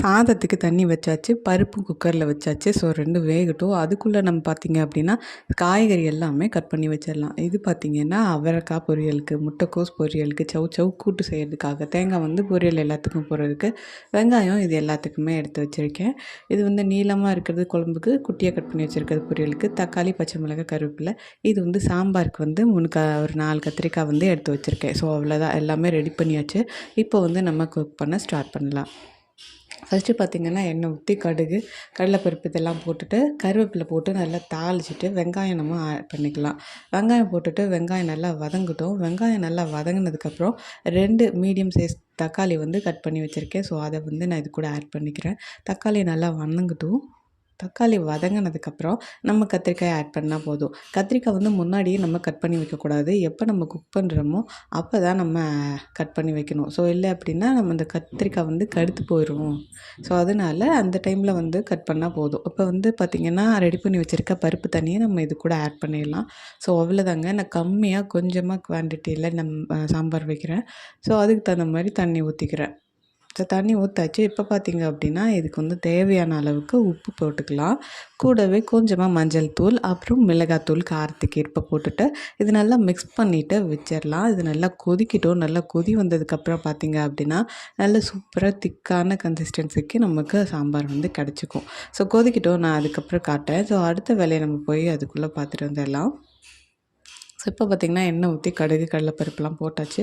சாதத்துக்கு தண்ணி வச்சாச்சு பருப்பு குக்கரில் வச்சாச்சு. ஸோ ரெண்டு வேகட்டும். அதுக்குள்ளே நம்ம பார்த்திங்க அப்படின்னா காய்கறி எல்லாமே கட் பண்ணி வச்சிடலாம். இது பார்த்திங்கன்னா அவரைக்காய் பொரியலுக்கு முட்டைக்கோஸ் பொரியலுக்கு சவு சவு கூட்டு செய்கிறதுக்காக தேங்காய் வந்து பொரியல் எல்லாத்துக்கும் போடுறதுக்கு. வெங்காயம் இது எல்லாத்துக்குமே எடுத்து வச்சுருக்கேன். இது வந்து நீளமாக இருக்கிறது குழம்புக்கு குட்டியாக கட் பண்ணி வச்சுருக்கிறது பொரியலுக்கு. தக்காளி பச்சை மிளகாய் கருவேப்பிலை. இது வந்து சாம்பாருக்கு வந்து முன்க ஒரு நாலு கத்திரிக்காய் வந்து எடுத்து வச்சுருக்கேன். ஸோ அவ்வளோதான் எல்லாமே ரெடி பண்ணியாச்சு. இப்போ வந்து நம்ம குக் பண்ண ஸ்டார்ட் பண்ணலாம். ஃபஸ்ட்டு பார்த்திங்கன்னா எண்ணெய் ஊற்றி கடுகு கடலைப்பருப்பு இதெல்லாம் போட்டுட்டு கருவேப்பிலை போட்டு நல்லா தாளிச்சிட்டு வெங்காயம் நம்ம ஆட் பண்ணிக்கலாம். வெங்காயம் போட்டுட்டு வெங்காயம் நல்லா வதங்கட்டும். வெங்காயம் நல்லா வதங்கினதுக்கப்புறம் ரெண்டு மீடியம் சைஸ் தக்காளி வந்து கட் பண்ணி வச்சுருக்கேன். ஸோ அதை வந்து நான் இது கூட ஆட் பண்ணிக்கிறேன். தக்காளி நல்லா வதங்கட்டும் தக்காளி வதங்கினதுக்கப்புறம் நம்ம கத்திரிக்காய் ஆட் பண்ணால் போதும். கத்திரிக்காய் வந்து முன்னாடியே நம்ம கட் பண்ணி வைக்கக்கூடாது. எப்போ நம்ம குக் பண்ணுறோமோ அப்போ தான் நம்ம கட் பண்ணி வைக்கணும். ஸோ இல்லை அப்படின்னா நம்ம இந்த கத்திரிக்காய் வந்து கடுத்து போயிடும் ஸோ அதனால் அந்த டைமில் வந்து கட் பண்ணால் போதும். இப்போ வந்து பார்த்திங்கன்னா ரெடி பண்ணி வச்சுருக்க பருப்பு தண்ணியை நம்ம இது கூட ஆட் பண்ணிடலாம். ஸோ அவ்வளோதாங்க நான் கம்மியாக கொஞ்சமாக குவான்டிட்டியில் நம் சாம்பார் வைக்கிறேன். ஸோ அதுக்கு தகுந்த மாதிரி தண்ணி ஊற்றிக்கிறேன் தண்ணி ஊற்றாச்சு இப்போ பார்த்திங்க அப்படின்னா இதுக்கு வந்து தேவையான அளவுக்கு உப்பு போட்டுக்கலாம். கூடவே கொஞ்சமாக மஞ்சள் தூள் அப்புறம் மிளகாத்தூள் காரத்துக்கு ஏற்ப போட்டுட்டு இது நல்லா மிக்ஸ் பண்ணிவிட்டு வச்சிடலாம் இது நல்லா கொதிக்கிட்டோம். நல்லா கொதி வந்ததுக்கப்புறம் பார்த்திங்க அப்படின்னா நல்ல சூப்பராக திக்கான கன்சிஸ்டன்சிக்கு நமக்கு சாம்பார் வந்து கிடச்சிக்கும். ஸோ கொதிக்கிட்டோம். நான் அதுக்கப்புறம் காட்டேன் ஸோ அடுத்த வேலையை நம்ம போய் அதுக்குள்ளே பார்த்துட்டு வந்துடலாம் இப்போ பார்த்திங்கன்னா எண்ணெய் ஊற்றி கடுகு கடலைப்பருப்புலாம் போட்டாச்சு.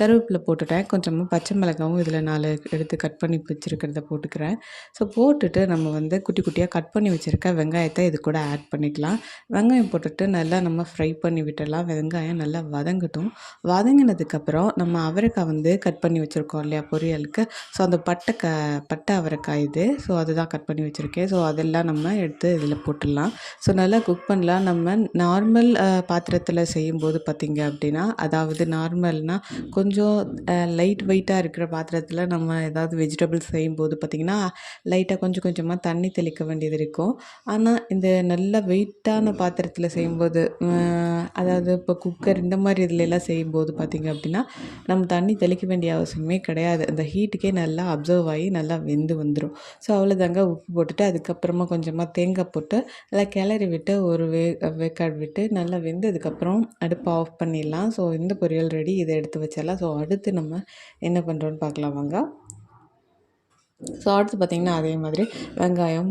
கருவேப்பிலை போட்டுட்டேன். கொஞ்சமாக பச்சை மிளகாவும் இதில் நாலு எடுத்து கட் பண்ணி வச்சுருக்கிறத போட்டுக்கிறேன். ஸோ போட்டுட்டு நம்ம வந்து குட்டி குட்டியாக கட் பண்ணி வச்சுருக்க வெங்காயத்தை இது கூட ஆட் பண்ணிக்கலாம். வெங்காயம் போட்டுட்டு நல்லா நம்ம ஃப்ரை பண்ணி விட்டுடலாம். வெங்காயம் நல்லா வதங்கட்டும். வதங்கினதுக்கப்புறம் நம்ம அவரைக்காய் வந்து கட் பண்ணி வச்சுருக்கோம் இல்லையா பொரியலுக்கு. ஸோ அந்த பட்டை க பட்டை அவரைக்காய் இது. ஸோ அதுதான் கட் பண்ணி வச்சுருக்கேன். ஸோ அதெல்லாம் நம்ம எடுத்து இதில் போட்டுடலாம். ஸோ நல்லா குக் பண்ணலாம். நம்ம நார்மல் பாத்திரத்தில் செய்யும்போது பார்த்திங்க அப்படின்னா அதாவது நார்மல்னால் கொஞ்சம் லைட் வெயிட்டாக இருக்கிற பாத்திரத்தில் நம்ம ஏதாவது வெஜிடபிள்ஸ் செய்யும்போது பார்த்திங்கன்னா லைட்டாக கொஞ்சம் கொஞ்சமாக தண்ணி தெளிக்க வேண்டியது இருக்கும். ஆனால் இந்த நல்ல வெயிட்டான பாத்திரத்தில் செய்யும்போது அதாவது இப்போ குக்கர் இந்த மாதிரி இதுலலாம் செய்யும்போது பார்த்திங்க அப்படின்னா நம்ம தண்ணி தெளிக்க வேண்டிய அவசியமே கிடையாது. அந்த ஹீட்டுக்கே நல்லா அப்சர்வ் ஆகி நல்லா வெந்து வந்துடும் ஸோ அவ்வளோதாங்க உப்பு போட்டுட்டு அதுக்கப்புறமா கொஞ்சமாக தேங்காய் போட்டு நல்லா கிளறி விட்டு ஒரு வே வேக்காடு விட்டு நல்லா வெந்ததுக்கப்புறம் அடுப்பை ஆஃப் பண்ணிடலாம். ஸோ இந்த பொரியல் ரெடி. இதை எடுத்து வச்சிடலாம். ஸோ அடுத்து நம்ம என்ன பண்ணுறோன்னு பார்க்கலாம் வாங்க. ஸோ அடுத்து பார்த்திங்கன்னா அதே மாதிரி வெங்காயம்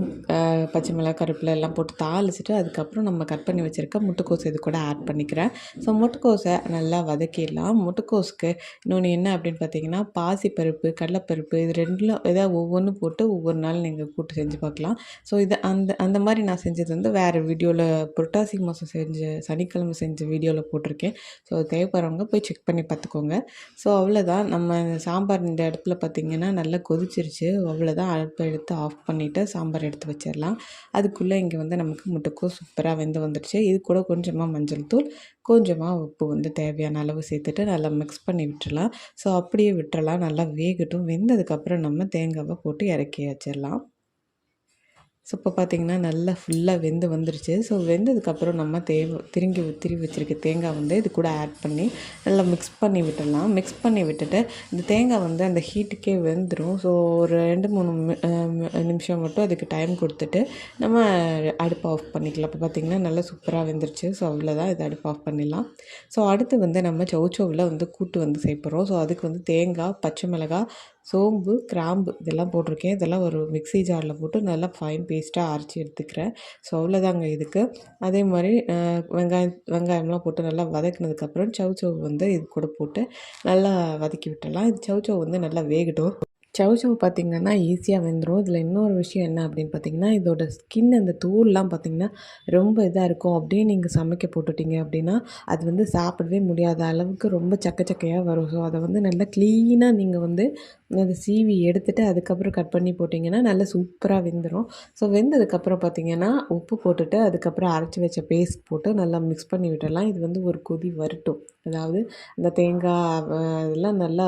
பச்சை மிளகா கருவேப்பிலை எல்லாம் போட்டு தாளிச்சிட்டு அதுக்கப்புறம் நம்ம கட் பண்ணி வச்சுருக்க முட்டைக்கோஸ் இது கூட ஆட் பண்ணிக்கிறேன். ஸோ முட்டைக்கோஸை நல்லா வதக்கிடலாம். முட்டைக்கோஸுக்கு இன்னொன்று என்ன அப்படின்னு பார்த்தீங்கன்னா பாசிப்பருப்பு கடலைப்பருப்பு இது ரெண்டில் ஏதாவது ஒவ்வொன்றும் போட்டு ஒவ்வொரு நாள் நீங்கள் கூட்டு செஞ்சு பார்க்கலாம் ஸோ இது அந்த அந்த மாதிரி நான் செஞ்சது வந்து வேறு வீடியோவில் புரட்டாசி மாதம் செஞ்ச சனிக்கிழமை செஞ்ச வீடியோவில் போட்டிருக்கேன். ஸோ தேவைப்படுறவங்க போய் செக் பண்ணி பார்த்துக்கோங்க ஸோ அவ்வளோதான் நம்ம சாம்பார் இந்த இடத்துல பார்த்திங்கன்னா நல்லா கொதிச்சிருச்சு. அவ்வளோதான். அடுப்பை எடுத்து ஆஃப் பண்ணிவிட்டு சாம்பார் எடுத்து வச்சிடலாம். அதுக்குள்ளே இங்கே வந்து நமக்கு முட்டைக்கும் சூப்பராக வெந்து வந்துடுச்சு. இது கூட கொஞ்சமாக மஞ்சள் தூள் கொஞ்சமாக உப்பு வந்து தேவையான அளவு சேர்த்துட்டு நல்லா மிக்ஸ் பண்ணி விட்டுடலாம். ஸோ அப்படியே விட்டுறலாம் நல்லா வேகட்டும். வெந்ததுக்கப்புறம் நம்ம தேங்காவை போட்டு இறக்கி வச்சிடலாம். ஸோ இப்போ பார்த்திங்கன்னா நல்லா ஃபுல்லாக வெந்து வந்துருச்சு. ஸோ வெந்ததுக்கப்புறம் நம்ம தேவை திருங்கி திருவி வச்சுருக்க தேங்காய் வந்து இது கூட ஆட் பண்ணி நல்லா மிக்ஸ் பண்ணி விட்டுடலாம். மிக்ஸ் பண்ணி விட்டுட்டு இந்த தேங்காய் வந்து அந்த ஹீட்டுக்கே வெந்துடும் ஸோ ஒரு ரெண்டு மூணு நிமிஷம் மட்டும் அதுக்கு டைம் கொடுத்துட்டு நம்ம அடுப்பு ஆஃப் பண்ணிக்கலாம். இப்போ பார்த்திங்கன்னா நல்லா சூப்பராக வெந்துருச்சு. ஸோ அவ்வளோதான் இதை அடுப்பு ஆஃப் பண்ணிடலாம். ஸோ அடுத்து வந்து நம்ம சவுச்சோவில் வந்து கூட்டு வந்து சேர்ப்புறோம் ஸோ அதுக்கு வந்து தேங்காய் பச்சை மிளகாய் சோம்பு கிராம்பு இதெல்லாம் போட்டிருக்கேன். இதெல்லாம் ஒரு மிக்ஸி ஜாரில் போட்டு நல்லா ஃபைன் பேஸ்ட்டாக அரைச்சி எடுத்துக்கிறேன். ஸோ அவ்வளோதாங்க இதுக்கு. அதே மாதிரி வெங்காயம் வெங்காயம்லாம் போட்டு நல்லா வதக்கினதுக்கப்புறம் சவு வந்து இது கூட போட்டு நல்லா வதக்கி விட்டுடலாம். இது சவுச்சவ் வந்து நல்லா வேகட்டும். சவ் பார்த்திங்கன்னா ஈஸியாக வெந்துடும் இதில் இன்னொரு விஷயம் என்ன அப்படின்னு பார்த்தீங்கன்னா இதோட ஸ்கின் அந்த தூள்லாம் பார்த்திங்கன்னா ரொம்ப இதாக இருக்கும். அப்படியே நீங்கள் சமைக்க போட்டுட்டிங்க அப்படின்னா அது வந்து சாப்பிடவே முடியாத அளவுக்கு ரொம்ப சக்க சக்கையாக வரும். ஸோ அதை வந்து நல்லா க்ளீனாக நீங்கள் வந்து அதை சீவி எடுத்துகிட்டு அதுக்கப்புறம் கட் பண்ணி போட்டிங்கன்னா நல்லா சூப்பராக வெந்துடும் ஸோ வெந்ததுக்கப்புறம் பார்த்திங்கன்னா உப்பு போட்டுட்டு அதுக்கப்புறம் அரைச்சி வச்ச பேஸ்ட் போட்டு நல்லா மிக்ஸ் பண்ணி விட்டுடலாம். இது வந்து ஒரு கொதி வரட்டும். அதாவது அந்த தேங்காய் இதெல்லாம் நல்லா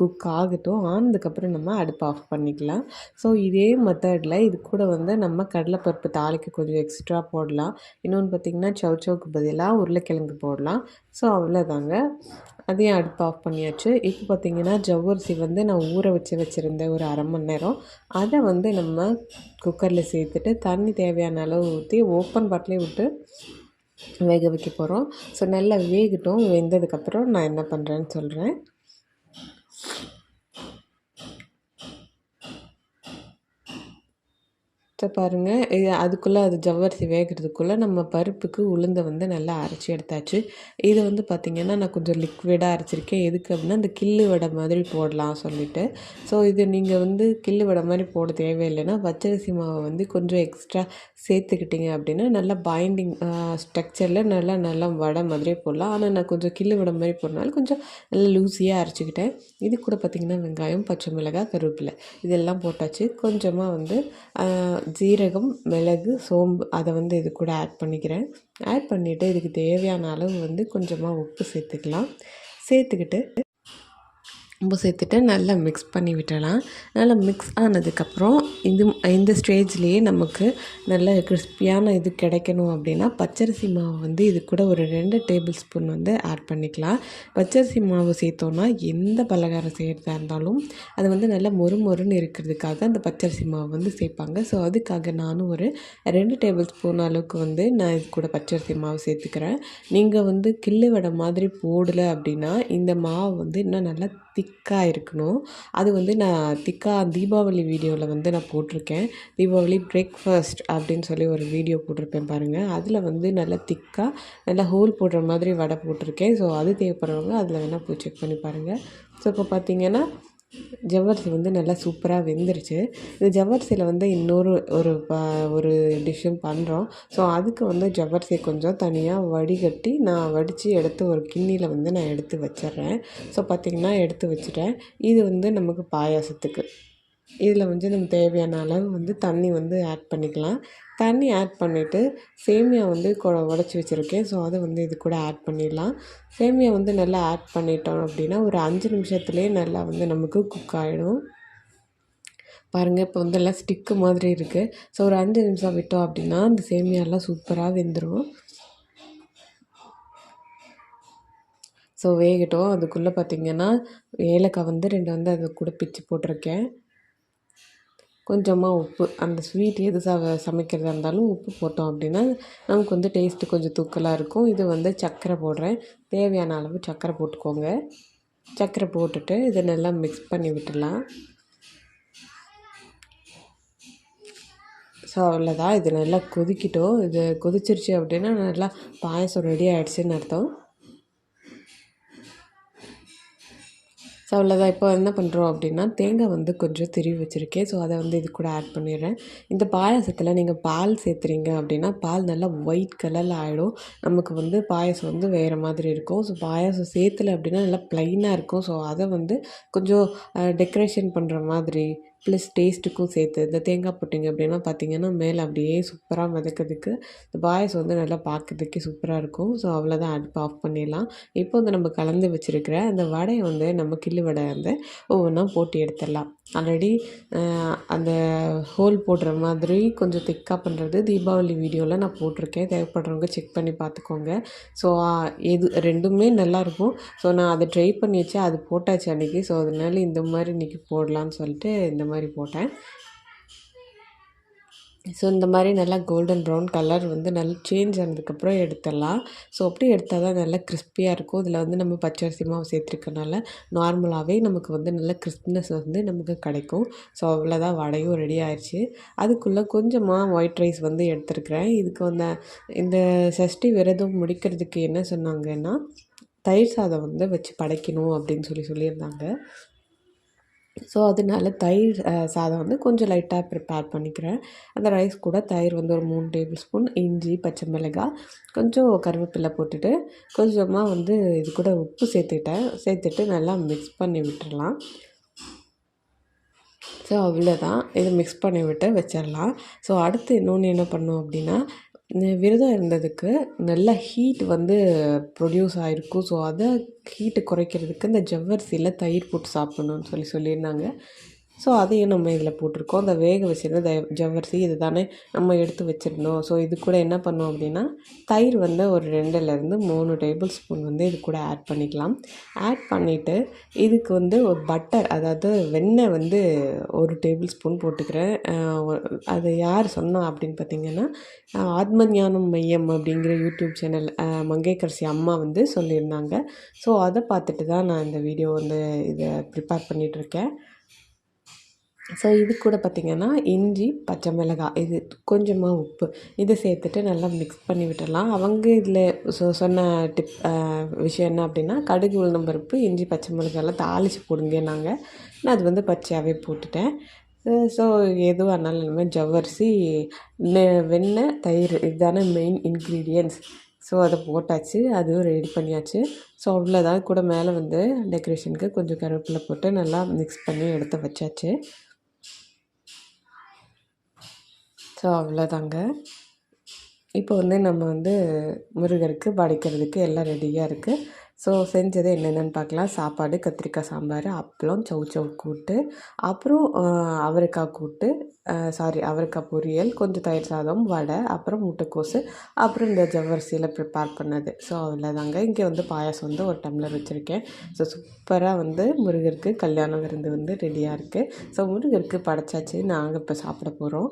குக் ஆகட்டும். ஆனதுக்கப்புறம் நம்ம அடுப்பு ஆஃப் பண்ணிக்கலாம். ஸோ இதே மெத்தடில் இது கூட வந்து நம்ம கடலைப்பருப்பு தாளிக்கு கொஞ்சம் எக்ஸ்ட்ரா போடலாம். இன்னொன்று பார்த்திங்கன்னா சவுச்சவுக்கு பதிலாக உருளைக்கிழங்கு போடலாம். ஸோ அவ்வளோதாங்க அதையும் அடுப்பு ஆஃப் பண்ணியாச்சு. இப்போ பார்த்திங்கன்னா ஜவ்வரிசி வந்து நான் ஊற வச்சு வச்சுருந்தேன் ஒரு அரை மணி நேரம். அதை வந்து நம்ம குக்கரில் சேர்த்துட்டு தண்ணி தேவையான அளவு ஊற்றி ஓப்பன் பாட்டிலே விட்டு வேக வைக்க போகிறோம் ஸோ நல்லா வேகட்டும். வெந்ததுக்கப்புறம் நான் என்ன பண்ணுறேன்னு சொல்கிறேன் Yeah. ஸோ பாருங்கள் இது அதுக்குள்ளே அது ஜவ்வரிசி வேகிறதுக்குள்ளே நம்ம பருப்புக்கு உளுந்தை வந்து நல்லா அரைச்சி எடுத்தாச்சு. இது வந்து பார்த்திங்கன்னா நான் கொஞ்சம் லிக்விடாக அரைச்சிருக்கேன். எதுக்கு அப்படின்னா இந்த கில்லு வடை மாதிரி போடலாம் சொல்லிவிட்டு ஸோ இது நீங்கள் வந்து கில்லு வடை மாதிரி போட தேவையில்லைன்னா பச்சரிசி மாவை வந்து கொஞ்சம் எக்ஸ்ட்ரா சேர்த்துக்கிட்டிங்க அப்படின்னா நல்லா பைண்டிங் ஸ்ட்ரக்சரில் நல்லா நல்லா வடை மாதிரியே போடலாம். ஆனால் நான் கொஞ்சம் கில்லு வடை மாதிரி போடனால கொஞ்சம் நல்லா லூஸியாக அரைச்சிக்கிட்டேன். இது கூட பார்த்திங்கன்னா வெங்காயம் பச்சை மிளகாய் கருவேப்பிலை இதெல்லாம் போட்டாச்சு. கொஞ்சமாக வந்து ஜீரகம் மிளகு சோம்பு அதை வந்து இது கூட ஆட் பண்ணிக்கிறேன். ஆட் பண்ணிவிட்டு இதுக்கு தேவையான அளவு வந்து கொஞ்சமாக உப்பு சேர்த்துக்கலாம். சேர்த்துக்கிட்டு உப்பு சேர்த்துட்டு நல்லா மிக்ஸ் பண்ணி விட்டலாம் நல்லா மிக்ஸ் ஆனதுக்கப்புறம் இது இந்த ஸ்டேஜ்லேயே நமக்கு நல்ல கிறிஸ்பியான இது கிடைக்கணும் அப்படின்னா பச்சரிசி மாவு வந்து இது கூட ஒரு ரெண்டு டேபிள் ஸ்பூன் வந்து ஆட் பண்ணிக்கலாம். பச்சரிசி மாவு சேர்த்தோன்னா எந்த பலகாரம் செய்கிறதா இருந்தாலும் அது வந்து நல்லா மொறு மொறுன்னு இருக்கிறதுக்காக அந்த பச்சரிசி மாவு வந்து சேர்ப்பாங்க. ஸோ அதுக்காக நானும் ஒரு ரெண்டு டேபிள் ஸ்பூன் அளவுக்கு வந்து நான் இது கூட பச்சரிசி மாவு சேர்த்துக்கிறேன். நீங்கள் வந்து கிள்ளு வடை மாதிரி போடலை அப்படின்னா இந்த மாவு வந்து இன்னும் நல்லா திக்காக இருக்கணும். அது வந்து நான் திக்காக தீபாவளி வீடியோவில் வந்து நான் போட்டிருக்கேன். தீபாவளி பிரேக்ஃபாஸ்ட் அப்படின்னு சொல்லி ஒரு வீடியோ போட்டிருப்பேன் பாருங்கள் அதில் வந்து நல்லா திக்காக நல்லா ஹோல் போடுற மாதிரி வடை போட்டிருக்கேன். ஸோ அது தேவைப்படுறவங்க அதில் வேணால் போய் செக் பண்ணி பாருங்கள் ஸோ இப்போ பார்த்தீங்கன்னா ஜவ்வரிசி வந்து நல்லா சூப்பராக வெந்துருச்சு. இந்த ஜவ்வரிசியில் வந்து இன்னொரு ஒரு ப ஒரு டிஷ்ஷும் பண்ணுறோம் ஸோ அதுக்கு வந்து ஜவ்வரிசியை கொஞ்சம் தனியாக வடிகட்டி நான் வடித்து எடுத்து ஒரு கிண்ணியில் வந்து நான் எடுத்து வச்சிட்றேன். ஸோ பார்த்திங்கன்னா எடுத்து வச்சுட்டேன். இது வந்து நமக்கு பாயாசத்துக்கு. இதில் வந்து நம்ம தேவையான அளவு வந்து தண்ணி வந்து ஆட் பண்ணிக்கலாம். தண்ணி ஆட் பண்ணிவிட்டு சேமியா வந்து கொ உடச்சி வச்சுருக்கேன். ஸோ அதை வந்து இது கூட ஆட் பண்ணிடலாம். சேமியா வந்து நல்லா ஆட் பண்ணிட்டோம் அப்படின்னா ஒரு அஞ்சு நிமிஷத்துலேயே நல்லா வந்து நமக்கு குக் ஆகிடும் பாருங்கள் இப்போ வந்து எல்லாம் ஸ்டிக்கு மாதிரி இருக்குது ஸோ ஒரு அஞ்சு நிமிஷம் விட்டோம் அப்படின்னா அந்த சேமியாலாம் சூப்பராக வெந்துடும் ஸோ வேகட்டும். அதுக்குள்ளே பார்த்திங்கன்னா ஏலக்காய் வந்து ரெண்டு வந்து அது கூட பிச்சு போட்டிருக்கேன். கொஞ்சமாக உப்பு. அந்த ஸ்வீட் எது ச சமைக்கிறதா இருந்தாலும் உப்பு போட்டோம் அப்படின்னா நமக்கு வந்து டேஸ்ட்டு கொஞ்சம் தூக்கலாக இருக்கும். இது வந்து சர்க்கரை போடுறேன். தேவையான அளவு சர்க்கரை போட்டுக்கோங்க. சர்க்கரை போட்டுட்டு இதை நல்லா மிக்ஸ் பண்ணி விட்டுடலாம். ஸோ அவ்வளோதான் இது நல்லா கொதிக்கிட்டோம். இது கொதிச்சிருச்சு அப்படின்னா நல்லா பாயசம் ரெடி ஆகிடுச்சின்னு அர்த்தம். ஸோ அவ்வளோதான் இப்போ என்ன பண்ணுறோம் அப்படின்னா தேங்காய் வந்து கொஞ்சம் திருவி வச்சுருக்கேன். ஸோ அதை வந்து இது கூட ஆட் பண்ணிடுறேன். இந்த பாயாசத்தில் நீங்கள் பால் சேர்த்துறீங்க அப்படின்னா பால் நல்லா ஒயிட் கலரில் ஆகிடும் நமக்கு வந்து பாயசம் வந்து வேறு மாதிரி இருக்கும். ஸோ பாயாசம் சேர்த்துல அப்படின்னா நல்லா ப்ளைனாக இருக்கும். ஸோ அதை வந்து கொஞ்சம் டெக்கரேஷன் பண்ணுற மாதிரி ப்ளஸ் டேஸ்ட்டுக்கும் சேர்த்து இந்த தேங்காய் போட்டிங்க அப்படின்னா பார்த்திங்கன்னா மேலே அப்படியே சூப்பராக மிதக்கிறதுக்கு இந்த பாய்ஸ் வந்து நல்லா பார்க்குறதுக்கே சூப்பராக இருக்கும். ஸோ அவ்வளோதான் அடுப்பு ஆஃப் பண்ணிடலாம். இப்போ வந்து நம்ம கலந்து வச்சுருக்கிற அந்த வடையை வந்து நம்ம கிள்ளு வடை வந்து ஒவ்வொன்றா போட்டு எடுத்துடலாம். ஆல்ரெடி அந்த ஹோல் போடுற மாதிரி கொஞ்சம் திக்காக பண்ணுறது தீபாவளி வீடியோவில் நான் போட்டிருக்கேன். தேவைப்படுறவங்க செக் பண்ணி பார்த்துக்கோங்க ஸோ எது ரெண்டுமே நல்லாயிருக்கும் ஸோ நான் அதை ட்ரை பண்ணி வச்சு அது போட்டாச்சு அன்றைக்கி ஸோ அதனால இந்த மாதிரி இன்றைக்கி போடலான்னு சொல்லிட்டு இந்த மாதிரி போட்டேன். ஸோ இந்த மாதிரி நல்லா கோல்டன் ப்ரௌன் கலர் வந்து நல்லா சேஞ்ச் ஆனதுக்கப்புறம் எடுத்துடலாம். ஸோ அப்படி எடுத்தால் தான் நல்லா கிறிஸ்பியாக இருக்கும். இதில் வந்து நம்ம பச்சரிசி மாவு சேர்த்துருக்கனால நார்மலாகவே நமக்கு வந்து நல்ல கிறிஸ்ப்னஸ் வந்து நமக்கு கிடைக்கும். ஸோ அவ்வளோதான் வடையும் ரெடி ஆயிடுச்சு அதுக்குள்ளே கொஞ்சமாக ஒயிட் ரைஸ் வந்து எடுத்துருக்குறேன். இதுக்கு வந்து இந்த சஷ்டி விரதம் முடிக்கிறதுக்கு என்ன சொன்னாங்கன்னா தயிர் சாதம் வந்து வச்சு படைக்கணும் அப்படின்னு சொல்லி சொல்லியிருந்தாங்க. ஸோ அதனால தயிர் சாதம் வந்து கொஞ்சம் லைட்டாக ப்ரிப்பேர் பண்ணிக்கிறேன். அந்த ரைஸ் கூட தயிர் வந்து ஒரு மூணு டேபிள் ஸ்பூன் இஞ்சி பச்சை மிளகாய் கொஞ்சம் கருவேப்பிலை போட்டுட்டு கொஞ்சமாக வந்து இது கூட உப்பு சேர்த்துக்கிட்டேன் சேர்த்துட்டு நல்லா மிக்ஸ் பண்ணி விட்டுடலாம். ஸோ அவ்வளோதான் இதை மிக்ஸ் பண்ணி விட்டு வச்சிடலாம். ஸோ அடுத்து இன்னொன்று என்ன பண்ணோம் அப்படின்னா விரதம் இருந்ததுக்கு நல்ல ஹீட் வந்து ப்ரொடியூஸ் ஆகிருக்கும் ஸோ அதை ஹீட்டு குறைக்கிறதுக்கு இந்த ஜவ்வரிசியில் தயிர் போட்டு சாப்பிட்ணுன்னு சொல்லி சொல்லியிருந்தாங்க. ஸோ அதையும் நம்ம இதில் போட்டிருக்கோம். அந்த வேக வச்சிருந்த த ஜவ்வரிசி இது தானே நம்ம எடுத்து வச்சிருந்தோம். ஸோ இது கூட என்ன பண்ணோம் அப்படின்னா தயிர் வந்து ஒரு ரெண்டுலேருந்து மூணு டேபிள் ஸ்பூன் வந்து இது கூட ஆட் பண்ணிக்கலாம். ஆட் பண்ணிவிட்டு இதுக்கு வந்து ஒரு பட்டர் அதாவது வெண்ணெய் வந்து ஒரு டேபிள் ஸ்பூன் போட்டுக்கிறேன். அது யார் சொன்னா அப்படின்னு பார்த்தீங்கன்னா ஆத்மஞானம் ஆத்ம ஞானம் மையம் அப்படிங்கிற யூடியூப் சேனல் மங்கைக்கரசி அம்மா வந்து சொல்லியிருந்தாங்க. ஸோ அதை பார்த்துட்டு தான் நான் இந்த வீடியோ வந்து இதை ப்ரிப்பேர் பண்ணிகிட்ருக்கேன் ஸோ இது கூட பார்த்திங்கன்னா இஞ்சி பச்சை மிளகாய் இது கொஞ்சமாக உப்பு. இதை சேர்த்துட்டு நல்லா மிக்ஸ் பண்ணி விட்டுடலாம். அவங்க இதில் சொ சொன்ன டிப் விஷயம் என்ன அப்படின்னா கடுகு உளுந்தம் பருப்பு இஞ்சி பச்சை மிளகாயெல்லாம் தாளித்து போடுங்க நாங்கள் நான் அது வந்து பச்சையாகவே போட்டுட்டேன். ஸோ எதுவாக இருந்தாலும் இனிமேல் ஜவ்வரிசி வெண்ணெய் தயிர் இதுதானே மெயின் இன்க்ரீடியன்ஸ் ஸோ அதை போட்டாச்சு அதுவும் ரெடி பண்ணியாச்சு. ஸோ அவ்வளோதான் கூட மேலே வந்து டெக்கரேஷனுக்கு கொஞ்சம் கருவேப்பிலை போட்டு நல்லா மிக்ஸ் பண்ணி எடுத்து வச்சாச்சு. ஸோ அவ்வளோதாங்க இப்போ வந்து நம்ம வந்து முருகருக்கு படைக்கிறதுக்கு எல்லாம் ரெடியாக இருக்குது ஸோ செஞ்சது என்னென்னு பார்க்கலாம். சாப்பாடு கத்திரிக்காய் சாம்பார் அப்பளம் சௌ சௌ கூட்டு அப்புறம் அவரைக்காய் கூட்டு சாரி அவரைக்காய் பொரியல் கொஞ்சம் தயிர் சாதம் வடை அப்புறம் முட்டைக்கோசு அப்புறம் இந்த ஜவ்வரிசியில் ப்ரிப்பேர் பண்ணது. ஸோ அவ்வளோதாங்க இங்கே வந்து பாயாசம் வந்து ஒரு டம்ளர் வச்சுருக்கேன். ஸோ சூப்பராக வந்து முருகருக்கு கல்யாணம் விருந்து வந்து ரெடியாக இருக்குது ஸோ முருகருக்கு படைச்சாச்சு. நாங்கள் இப்போ சாப்பிட போகிறோம்